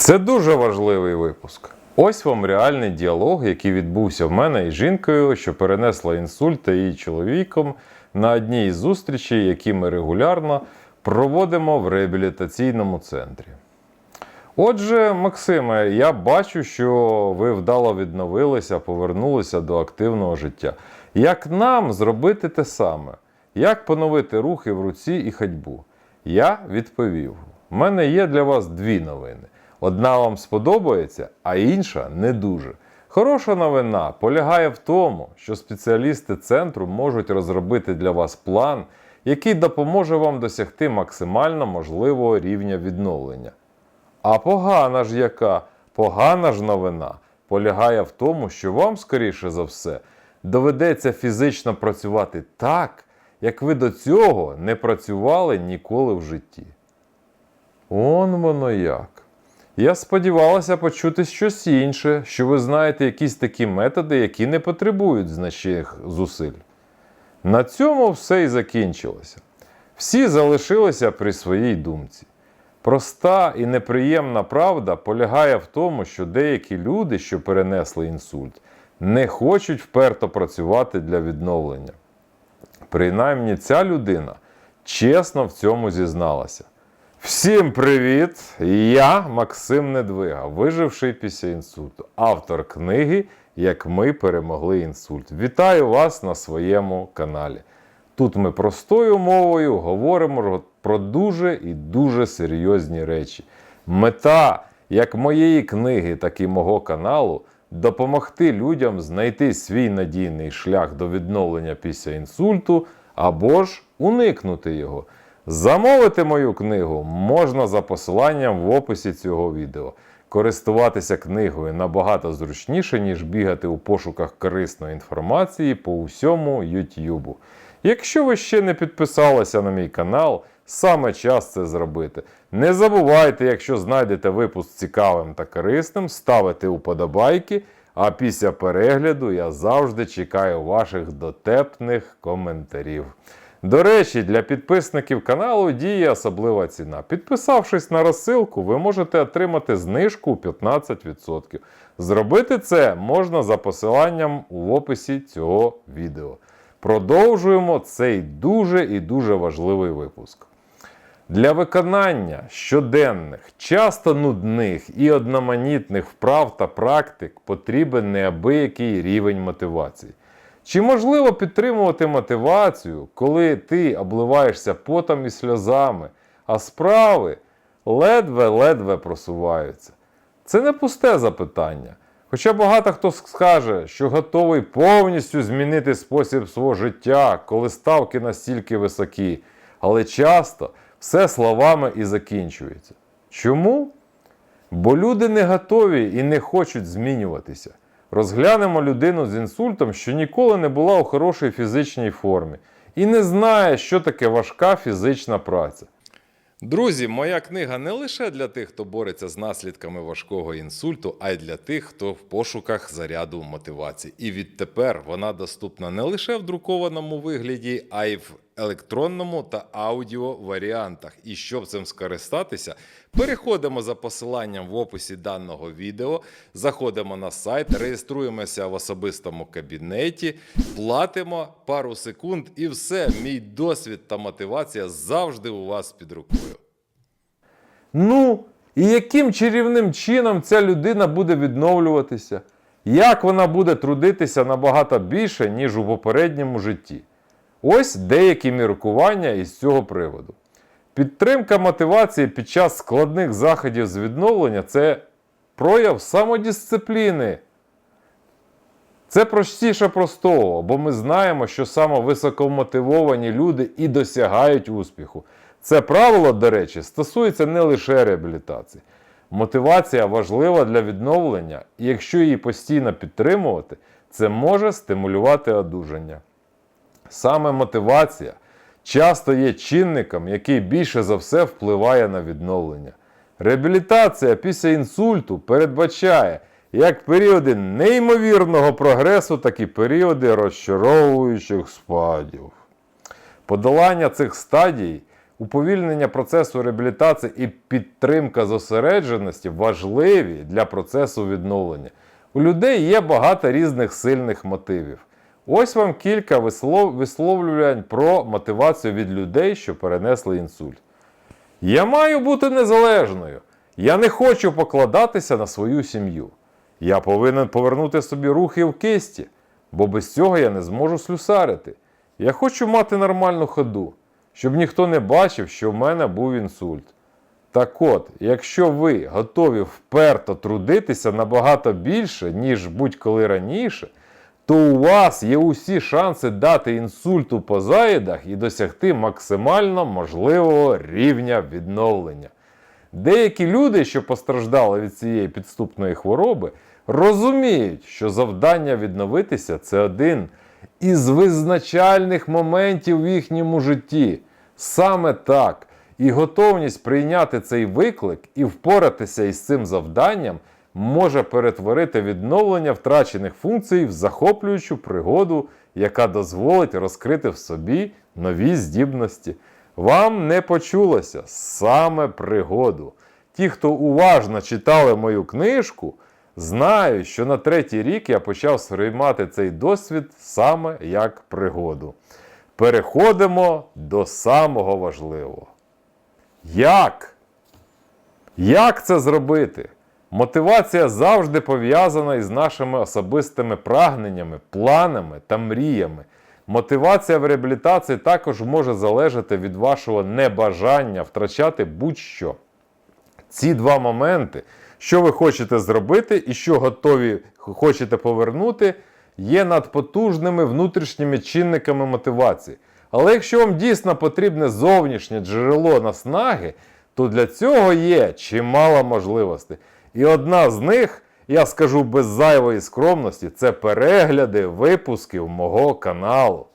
Це дуже важливий випуск. Ось вам реальний діалог, який відбувся в мене із жінкою, що перенесла інсульт та її чоловіком на одній із зустрічей, які ми регулярно проводимо в реабілітаційному центрі. Отже, Максиме, я бачу, що ви вдало відновилися, повернулися до активного життя. Як нам зробити те саме? Як поновити рухи в руці і ходьбу? Я відповів: у мене є для вас дві новини. Одна вам сподобається, а інша не дуже. Хороша новина полягає в тому, що спеціалісти центру можуть розробити для вас план, який допоможе вам досягти максимально можливого рівня відновлення. А погана ж яка, погана ж новина полягає в тому, що вам, скоріше за все, доведеться фізично працювати так, як ви до цього не працювали ніколи в житті. Он воно як. Я сподівалася почути щось інше, що ви знаєте якісь такі методи, які не потребують значних зусиль. На цьому все і закінчилося. Всі залишилися при своїй думці. Проста і неприємна правда полягає в тому, що деякі люди, що перенесли інсульт, не хочуть вперто працювати для відновлення. Принаймні, ця людина чесно в цьому зізналася. Всім привіт! Я Максим Недвига, виживший після інсульту, автор книги Як ми перемогли інсульт. Вітаю вас на своєму каналі. Тут ми простою мовою говоримо про дуже і дуже серйозні речі. Мета як моєї книги, так і мого каналу допомогти людям знайти свій надійний шлях до відновлення після інсульту або ж уникнути його. Замовити мою книгу можна за посиланням в описі цього відео. Користуватися книгою набагато зручніше, ніж бігати у пошуках корисної інформації по усьому YouTube. Якщо ви ще не підписалися на мій канал, саме час це зробити. Не забувайте, якщо знайдете випуск цікавим та корисним, ставити уподобайки. А після перегляду я завжди чекаю ваших дотепних коментарів. До речі, для підписників каналу діє особлива ціна. Підписавшись на розсилку, ви можете отримати знижку у 15%. Зробити це можна за посиланням в описі цього відео. Продовжуємо цей дуже і дуже важливий випуск. Для виконання щоденних, часто нудних і одноманітних вправ та практик потрібен неабиякий рівень мотивації. Чи можливо підтримувати мотивацію, коли ти обливаєшся потом і сльозами, а справи ледве-ледве просуваються? Це не пусте запитання. Хоча багато хто скаже, що готовий повністю змінити спосіб свого життя, коли ставки настільки високі, але часто все словами і закінчується. Чому? Бо люди не готові і не хочуть змінюватися. Розглянемо людину з інсультом, що ніколи не була у хорошій фізичній формі і не знає, що таке важка фізична праця. Друзі, моя книга не лише для тих, хто бореться з наслідками важкого інсульту, а й для тих, хто в пошуках заряду мотивації. І відтепер вона доступна не лише в друкованому вигляді, а й в електронному та аудіо варіантах. І щоб цим скористатися, переходимо за посиланням в описі даного відео, заходимо на сайт, реєструємося в особистому кабінеті, платимо пару секунд, і все, мій досвід та мотивація завжди у вас під рукою. Ну, і яким чарівним чином ця людина буде відновлюватися? Як вона буде трудитися набагато більше, ніж у попередньому житті? Ось деякі міркування із цього приводу. Підтримка мотивації під час складних заходів з відновлення це прояв самодисципліни. Це простіше простого, бо ми знаємо, що саме високомотивовані люди і досягають успіху. Це правило, до речі, стосується не лише реабілітації. Мотивація важлива для відновлення, і якщо її постійно підтримувати, це може стимулювати одужання. Саме мотивація часто є чинником, який більше за все впливає на відновлення. Реабілітація після інсульту передбачає як періоди неймовірного прогресу, так і періоди розчаровуючих спадів. Подолання цих стадій уповільнення процесу реабілітації і підтримка зосередженості важливі для процесу відновлення. У людей є багато різних сильних мотивів. Ось вам кілька вислов... висловлювань про мотивацію від людей, що перенесли інсульт. Я маю бути незалежною. Я не хочу покладатися на свою сім'ю. Я повинен повернути собі рухи в кисті, бо без цього я не зможу слюсарити. Я хочу мати нормальну ходу, щоб ніхто не бачив, що в мене був інсульт. Так от, якщо ви готові вперто трудитися набагато більше, ніж будь-коли раніше, то у вас є усі шанси дати інсульту по заїдах і досягти максимально можливого рівня відновлення. Деякі люди, що постраждали від цієї підступної хвороби, розуміють, що завдання відновитися це один із визначальних моментів в їхньому житті. Саме так. І готовність прийняти цей виклик і впоратися із цим завданням може перетворити відновлення втрачених функцій в захоплюючу пригоду, яка дозволить розкрити в собі нові здібності. Вам не почулося саме пригоду. Ті, хто уважно читали мою книжку, знають, що на третій рік я почав сприймати цей досвід саме як пригоду. Переходимо до самого важливого. Як? Як це зробити? Мотивація завжди пов'язана із нашими особистими прагненнями, планами та мріями. Мотивація в реабілітації також може залежати від вашого небажання втрачати будь-що. Ці два моменти, що ви хочете зробити і що готові хочете повернути, є надпотужними внутрішніми чинниками мотивації. Але якщо вам дійсно потрібне зовнішнє джерело наснаги, то для цього є чимало можливостей. І одна з них, я скажу без зайвої скромності, це перегляди випусків мого каналу.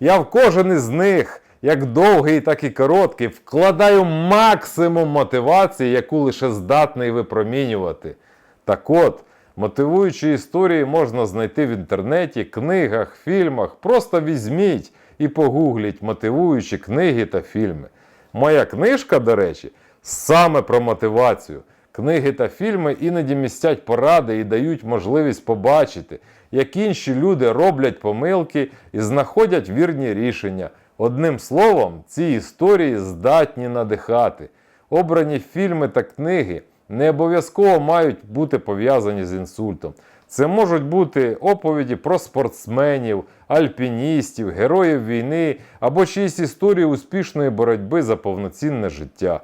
Я в кожен із них, як довгий, так і короткий, вкладаю максимум мотивації, яку лише здатний випромінювати. Так от, мотивуючі історії можна знайти в інтернеті, книгах, фільмах. Просто візьміть і погугліть мотивуючі книги та фільми. Моя книжка, до речі, саме про мотивацію. Книги та фільми іноді містять поради і дають можливість побачити, як інші люди роблять помилки і знаходять вірні рішення. Одним словом, ці історії здатні надихати. Обрані фільми та книги не обов'язково мають бути пов'язані з інсультом. Це можуть бути оповіді про спортсменів, альпіністів, героїв війни або чиїсь історії успішної боротьби за повноцінне життя.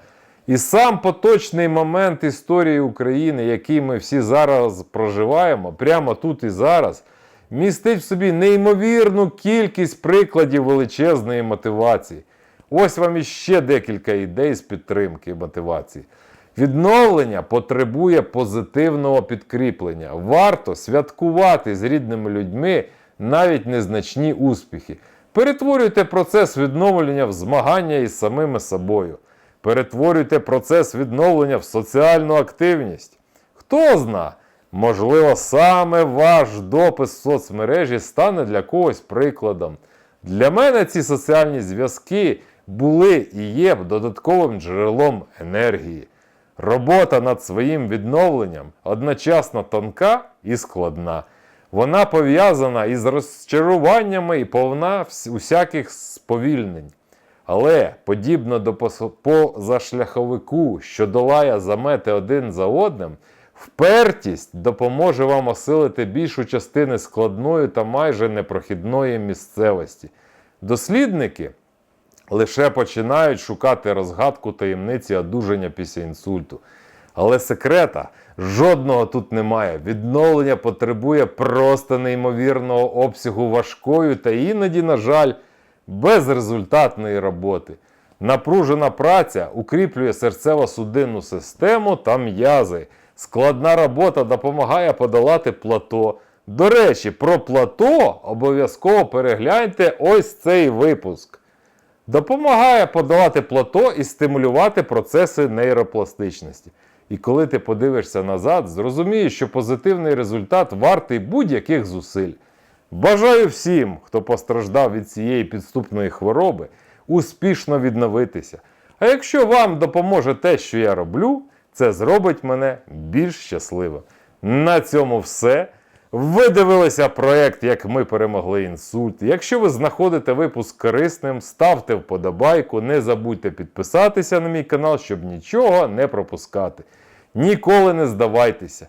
І сам поточний момент історії України, який ми всі зараз проживаємо, прямо тут і зараз, містить в собі неймовірну кількість прикладів величезної мотивації. Ось вам іще декілька ідей з підтримки мотивації. Відновлення потребує позитивного підкріплення. Варто святкувати з рідними людьми навіть незначні успіхи. Перетворюйте процес відновлення в змагання із самими собою. Перетворюйте процес відновлення в соціальну активність. Хто зна, можливо, саме ваш допис в соцмережі стане для когось прикладом. Для мене ці соціальні зв'язки були і є додатковим джерелом енергії. Робота над своїм відновленням одночасно тонка і складна. Вона пов'язана із розчаруваннями і повна усяких сповільнень. Але, подібно до позашляховику, що долає замети один за одним, впертість допоможе вам осилити більшу частину складної та майже непрохідної місцевості. Дослідники лише починають шукати розгадку таємниці одужання після інсульту. Але секрета жодного тут немає. Відновлення потребує просто неймовірного обсягу важкої та іноді, на жаль, безрезультатної роботи. Напружена праця укріплює серцево-судинну систему та м'язи. Складна робота допомагає подолати плато. До речі, про плато обов'язково перегляньте ось цей випуск. Допомагає подолати плато і стимулювати процеси нейропластичності. І коли ти подивишся назад, зрозумієш, що позитивний результат вартий будь-яких зусиль. Бажаю всім, хто постраждав від цієї підступної хвороби, успішно відновитися. А якщо вам допоможе те, що я роблю, це зробить мене більш щасливим. На цьому все. Ви дивилися проект, як ми перемогли інсульт. Якщо ви знаходите випуск корисним, ставте вподобайку, не забудьте підписатися на мій канал, щоб нічого не пропускати. Ніколи не здавайтеся.